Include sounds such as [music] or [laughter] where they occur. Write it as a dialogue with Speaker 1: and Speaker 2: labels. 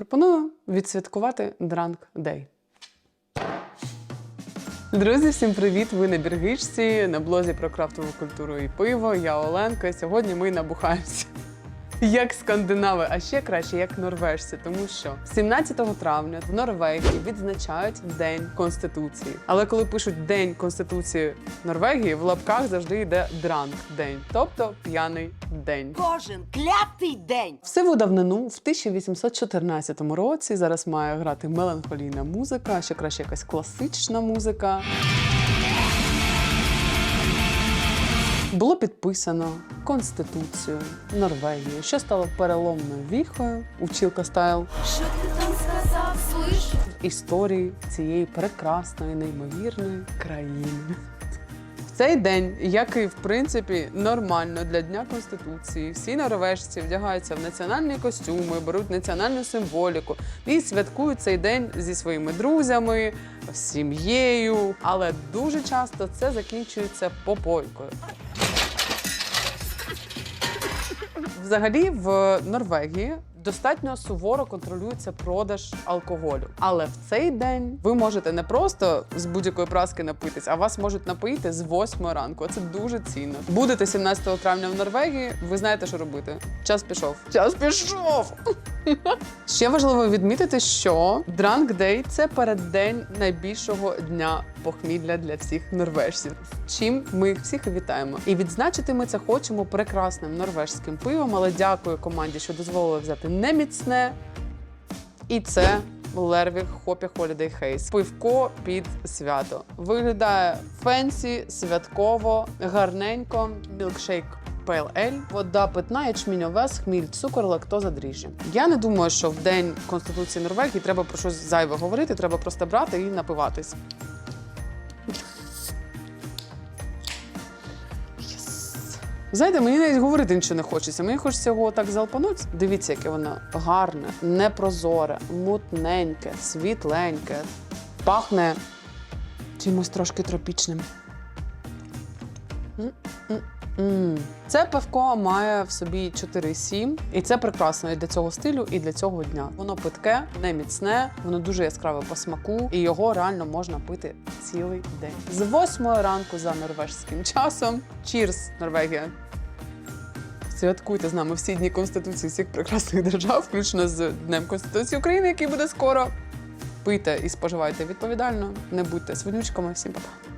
Speaker 1: Пропоную відсвяткувати Drunk Day. Друзі, всім привіт! Ви на Біргичці, на блозі про крафтову культуру і пиво. Я Оленка. Сьогодні ми набухаємося. Як скандинави, а ще краще як норвежці, тому що 17 травня в Норвегії відзначають День Конституції. Але коли пишуть День Конституції Норвегії, в лапках завжди йде дранк день, тобто п'яний день.
Speaker 2: Кожен клятий день.
Speaker 1: В давнину, в 1814 році, зараз має грати меланхолійна музика, а ще краще якась класична музика. Було підписано Конституцію Норвегії, що стало переломною віхою у Чілка Стайл
Speaker 3: Що ти там сказав, слиш?
Speaker 1: історії цієї прекрасної, неймовірної країни. В цей день, як і в принципі нормально для Дня Конституції, всі норвежці вдягаються в національні костюми, беруть національну символіку і святкують цей день зі своїми друзями, сім'єю. Але дуже часто це закінчується попойкою. Взагалі в Норвегії достатньо суворо контролюється продаж алкоголю. Але в цей день ви можете не просто з будь-якої праски напитись, а вас можуть напоїти з 8 ранку. Це дуже цінно. Будете 17 травня в Норвегії. Ви знаєте, що робити. Час пішов. Час пішов. [laughs] Ще важливо відмітити, що Drunk Day – це переддень найбільшого дня похмілля для всіх норвежців. З чим ми їх всіх вітаємо. І відзначити ми це хочемо прекрасним норвежським пивом. Але дякую команді, що дозволили взяти неміцне. І це Лервіг Хопі Holiday Haze. Пивко під свято. Виглядає фенсі, святково, гарненько, мілкшейк. Pale Ale, вода питна, ячмінь овес, хміль, цукор, лактоза, дріжджі. Я не думаю, що в день Конституції Норвегії треба про щось зайве говорити, треба просто брати і напиватись. Знаєте, мені навіть говорити нічого не хочеться. Мені хочеться його так залпануть. Дивіться, яке воно гарне, непрозоре, мутненьке, світленьке, пахне чимось трошки тропічним. М. Це пивко має в собі 4,7, і це прекрасно і для цього стилю, і для цього дня. Воно питке, не міцне, воно дуже яскраве по смаку, і його реально можна пити цілий день. З 8 ранку за норвежським часом. Чірс, Норвегія! Святкуйте з нами всі дні Конституції всіх прекрасних держав, включно з Днем Конституції України, який буде скоро. Пийте і споживайте відповідально, не будьте свинючками. Всім па-па.